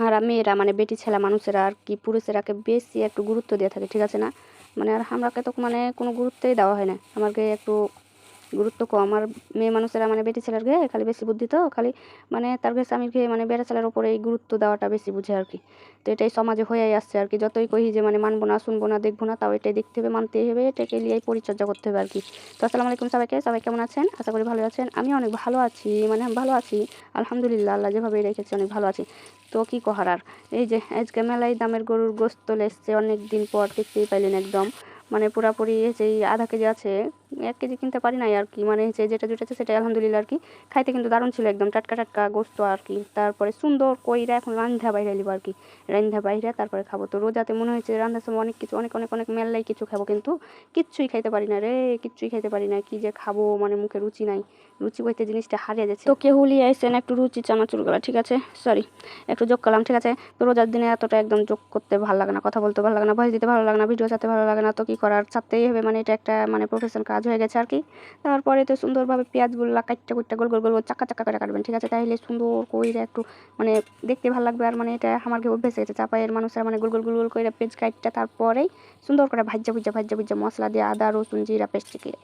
হারা মেয়েরা মানে বেটি ছেলা মানুষেরা আর কি পুরুষেরাকে বেশি একটু গুরুত্ব দেওয়া থাকে, ঠিক আছে না? মানে আর আমরাকে তো মানে কোনো গুরুত্বই দেওয়া হয় না। আমাকে একটু গুরুত্ব কম। আর মেয়ে মানুষেরা মানে বেটি ছেলের ঘে খালি বেশি বুদ্ধি তো, খালি মানে তার ঘে স্বামীর ঘে মানে বেড়া ছেলের ওপরে এই গুরুত্ব দেওয়াটা বেশি বুঝে আর কি। তো এটাই সমাজে হয়েই আসছে আর কি। যতই কহি যে মানে মানবো না, শুনব না, দেখব না, তাও এটাই দেখতে হবে, মানতেই হবে, এটাকে নিয়েই পরিচর্যা করতে হবে আর কি। তো আসসালামু আলাইকুম সবাইকে, সবাই কেমন আছেন? আশা করি ভালো আছেন। আমি অনেক ভালো আছি মানে আমি ভালো আছি, আলহামদুলিল্লাহ, আল্লাহ যেভাবে রেখেছি অনেক ভালো আছি। তো কি কহার আর? এই যে আজকে মেলায় দামের গরুর গোস্ত এসছে অনেক দিন পর, দেখতেই পাইলেন একদম। মানে পুরাপুরি যেই আধা কেজি আছে এক কেজি কিনতে পারি নাই আর কি। মানে যে যেটা জুটেছে সেটাই আলহামদুলিল্লাহ আর কি। খাইতে কিন্তু দারুণ ছিল একদম, টাটকা টাটকা গোস্ত আর কি। তারপরে সুন্দর কইরা এখন রান্ধা বাইরে নিব আর কি। রান্ধা বাইরে, তারপরে খাব। তো রোজাতে মনে হয়েছে রান্ধার সময় অনেক কিছু, অনেক অনেক অনেক মেলাই কিছু খাব কিন্তু কিচ্ছুই খাইতে পারি না রে, কিচ্ছুই খাইতে পারি না। কি যে খাব মানে মুখে রুচি নাই। রুচি বইতে জিনিসটা হারিয়ে যাচ্ছে। তো কেউ লিয়ে আইসেন একটু রুচি চানাচুর করা ঠিক আছে? সরি একটু যোগ করলাম, ঠিক আছে? তো রোজার দিনে এতটা একদম যোগ করতে ভালো লাগে না, কথা বলতে ভালো লাগে না, ভয়েস দিতে ভালো লাগে না ভিডিও চাতে ভালো লাগে না। তো কি করার? চাপতেই হবে মানে এটা একটা মানে প্রফেশনাল কাজ হয়ে গেছে আর কি। তারপরে তো সুন্দরভাবে পেঁয়াজগুলো কাটতে কুটতে গোল গোল গোল গোল চাকা চাকা করে কাটবেন, ঠিক আছে? তাইলে সুন্দর কইরা একটু মানে দেখতে ভালো লাগবে আর মানে এটা আমার অভ্যেস হয়ে গেছে চাপাইয়ের মানুষের মানে গোল গোল গোল গোল করে পেঁয়াজ কাটটা তারপরেই সুন্দর করে ভাজ্যা ভুজ্জা ভাজ্যা ভুজ্জা মশলা দিয়ে আদা, রসুন, জিরা, পেস্ট দিয়ে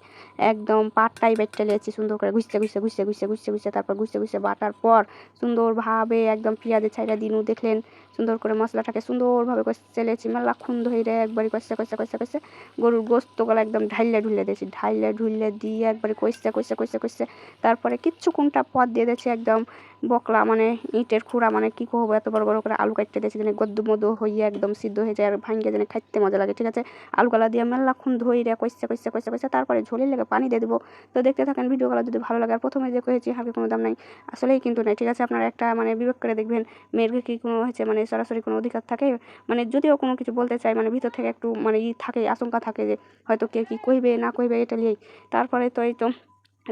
একদম পাটটাই বেটটা লিয়েছি সুন্দর করে ঘুষতে ঘুষতে ঘুষতে ঘুষতে ঘুষতে ঘুষতে, তারপর ঘুষতে ঘুষতে বাটার পর সুন্দরভাবে একদম পেঁয়াজের ছাইটা দিনু, দেখলেন সুন্দর করে মশলাটাকে সুন্দরভাবে কষতে লেছি। মেলাক্ষণ ধরে একবারই কষতে কষতে কষতে কষতে গরুর গোস্তগুলো একদম ঢাইলে ঢুলে দিয়েছি ঢাইলে ঢুললে দিয়ে একবারে কষতে কষতে কষতে কষতে তারপরে কিচ্ছু কোনটা পদ দিয়ে দিয়েছি একদম বকলা মানে ইটের খুঁড়া মানে কী করব এত বড় বড় করে আলু কাটতে দিয়েছি যেন গদ্দু মধু হইয়া একদম সিদ্ধ হয়ে যায় আর ভাঙ্গে যেন খাইতে মজা লাগে, ঠিক আছে? আলুগুলা দিয়ে মেলাক্ষণ ধইরে কষতে কষতে কষতে কষতে তারপরে ঝোলের লেগে পানি দিয়ে দেবো। তো দেখতে থাকেন ভিডিওগুলো যদি ভালো লাগে, আর প্রথমে যে কয়েছি হাঁকে কোনো দাম নাই, আসলেই কিন্তু নাই, ঠিক আছে? আপনারা একটা মানে বিবেক করে দেখবেন মেয়ের কি কোনো হয়েছে মানে সরাসরি কোনো অধিকার থাকে? মানে যদিও কোনো কিছু বলতে চাই মানে ভিতর থেকে একটু মানে ই থাকে, আশঙ্কা থাকে যে হয়তো কে কী কইবে, না কইবে, এটা নিয়েই। তারপরে তো এই তো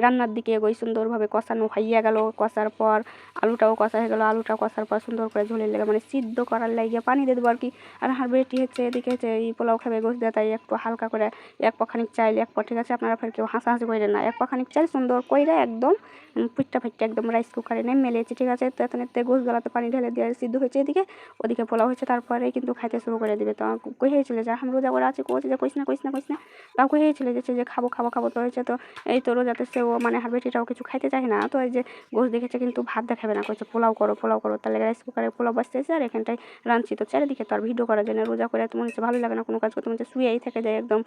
রান্নার দিকে এগোই, সুন্দরভাবে কষানো হইয়া গেল। কষার পর আলুটাও কষা হয়ে গেল। আলুটা কষার পর সুন্দর করে ঝোলের লেগে মানে সিদ্ধ করার লাগিয়ে পানি দিয়ে দেবো আর কি আর হার বেটি হচ্ছে, এদিকে হচ্ছে এই পোলাও খাবে গোস দেয়, তাই একটু হালকা করে এক পাখানিক চাইলে, এক পর ঠিক আছে? আপনারা ফের কেউ হাসাহাসি করে না। এক পাখানিক চাইল সুন্দর কইরা একদম পিঠটা ফিটটা একদম রাইস কুকারে নেই মেলেছে, ঠিক আছে? তো এত এতে গোস গলাতে পানি ঢেলে দিয়ে সিদ্ধ হয়েছে এদিকে। ওদিকে পোলাও হয়েছে তারপরে কিন্তু খাইতে শুরু করে দিবে। তো কই চলে যায় আমি রোজা করে আছে? কোচ যে, কইস না কইস না কইস না। তাও যাচ্ছে যে খাব খাব খাব তো হয়েছে তো, এই তো রোজাতে সেও মানে হার বেটিটাও কিছু খাইতে চায় না। তো এই যে গোস দেখেছে কিন্তু ভাত দেখাবে না, কইছে পোলাও করো পোলাও করো। তাহলে রাইস কুকারে পোলাও বসতেছে আর এখানটায় রাঁধছি। তো চারিদিকে তো আর ভিডিও করার জন্য রোজা করে তো মনে হচ্ছে ভালো লাগে না, কোনো কাজ করতে মনে হচ্ছে শুয়েই থেকে যায় একদম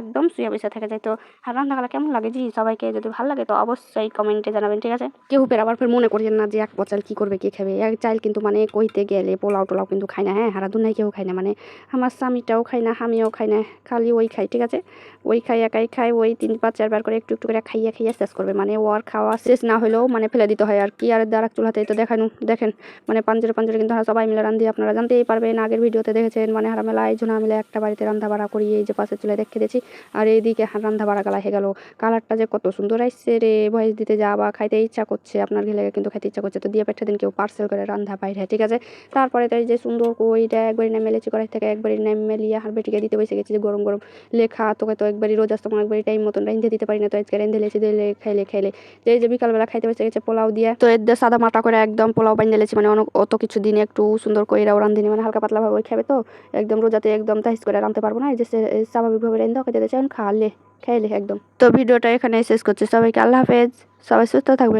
একদম শুয়ে বসে থেকে যায়। তো আর রান্নাগুলো কেমন লাগে জি? সবাইকে যদি ভালো লাগে তো অবশ্যই কমেন্টে জানাবেন, ঠিক আছে? কেউ ফের আবার ফের মনে করেন না যে এক পচাল কী করবে, কে খাবে? এক চাইল কিন্তু মানে কইতে গেলে পোলাও টোলাও কিন্তু খায় না হ্যাঁ? হারা দুনাই কেউ খায় না মানে আমার স্বামীটাও খায় না, আমিও খাই না, খালি ওই খাই, ঠিক আছে? ওই খাই একাই খাই ওই তিন, পাঁচ, চারবার করে একটু একটু করে খাইয়া খাইয়া শেষ করবে। মানে ও আর খাওয়া শেষ না হলেও মানে ফেলে দিতে হয় আর কি। আর দ্বারা চুলাতে তো দেখানো, দেখেন মানে পাঞ্জরে পাঞ্জরে কিন্তু সবাই মিলে রান্ধি আপনারা জানতেই পারবেন। আগের ভিডিওতে দেখেছেন মানে হারা মেলা আয়োজনা মিলে একটা বাড়িতে রান্না বাড়া করি, এই যে পাশে চুলে দেখে দিয়েছি আর এইদিকে রান্না বাড়া গালা হয়ে গেল। কালারটা যে কত সুন্দর আসছে রে, ভয়েস দিতে যা বা খাইতে ইচ্ছা করছে, আপনার ঘেলে কিন্তু খাইতে ইচ্ছা করছে। তো দিয়ে পেটটা দিন কেউ পার্সেল করে রান্ধা বাইরে ঠিক আছে? তারপরে তাই যে সুন্দর ওইটা একবারই নেমে লেছি কড়াই থেকে একবারই নেমে লিয়ে আর বেটিকে দিতে বসে গেছি যে গরম গরম লেখা, তোকে তো একবারই রোজ আসতো একবারই টাইম মতন রেঁধে দিতে পারি না, তো আজকে রেঁধে লেছি দিলে খাইলে খাইলে। যে যে বিকালবেলা খাইতে বসে গেছে পোলাও দিয়ে। তো এর সাদা মাটা করে একদম পোলাও বানিয়ে লেছি মানে অনেক, অত কিছু দিনে একটু সুন্দর করে রান্ধিনি মানে হালকা পাতলা ভাবে খাবে তো। একদম রোজাতে একদম তাহিজ করে রাঁধতে পারব না, এই যে স্বাভাবিকভাবে রেঁধে খেতে এখন খাওয়ালে খাইলে একদম। তো ভিডিওটা এখানে শেষ করছে, সবাইকে আল্লাহ হাফেজ, সবাই সুস্থ থাকবে